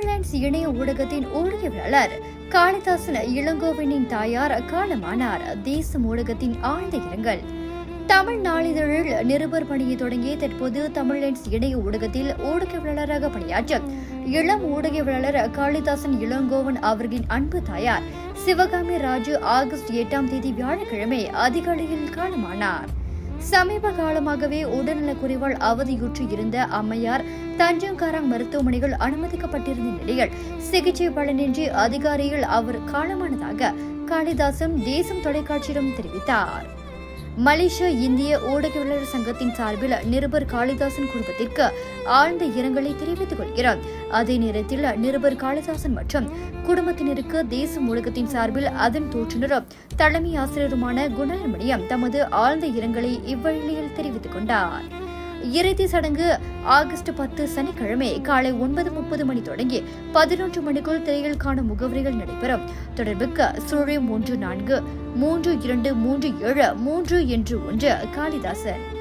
தமிழ்லன்ஸ் இணைய ஊடகத்தின் ஊழியர்களர் காளிதாசன் இளங்கோவனின் தாயார் காலமானார். தேசம் ஊடகத்தின் ஆழ்ந்த இரங்கல். தமிழ் நாளிதழில் நிருபர் பணியை தொடங்கி தற்போது தமிழ்லென்ஸ் இணைய ஊடகத்தில் ஊடகவியலாளராக பணியாற்றும் இளம் ஊடகவியலாளர் காளிதாசன் இளங்கோவன் அவர்களின் அன்பு தாயார் சிவகாமி ராஜு ஆகஸ்ட் எட்டாம் தேதி வியாழக்கிழமை அதிகாலையில் காலமானார். சமீப காலமாகவே உடல்நலக்குறைவால் அவதியுற்று இருந்த அம்மையார் தஞ்சங்காரா மருத்துவமனையில் அனுமதிக்கப்பட்டிருந்த நிலையில் சிகிச்சை பலனின்றி அதிகாரிகள் அவர் காலமானதாக காளிதாசன் தேசம் தொலைக்காட்சியிடம் தெரிவித்தார். மலேசிய இந்திய ஊடகவியலாளர் சங்கத்தின் சார்பில் நிருபர் காளிதாசன் குடும்பத்திற்கு ஆழ்ந்த இரங்கலை தெரிவித்துக் கொள்கிறார். அதே நேரத்தில் நிருபர் காளிதாசன் மற்றும் குடும்பத்தினருக்கு தேசம் ஊடகத்தின் சார்பில் அதன் தோற்றுநரும் தலைமை ஆசிரியருமான குணாலமணியம் தமது ஆழ்ந்த இரங்கலை இவ்வழியில் தெரிவித்துக் கொண்டார். இறுதி சடங்கு ஆகஸ்ட் பத்து சனிக்கிழமை காலை ஒன்பது முப்பது மணி தொடங்கி பதினொன்று மணிக்குள் திரையில் காணும் முகவரிகள் நடைபெறும். தொடர்புக்கு சுழியம் ஒன்று நான்கு மூன்று இரண்டு மூன்று ஏழு மூன்று என்று ஒன்று காளிதாசன்.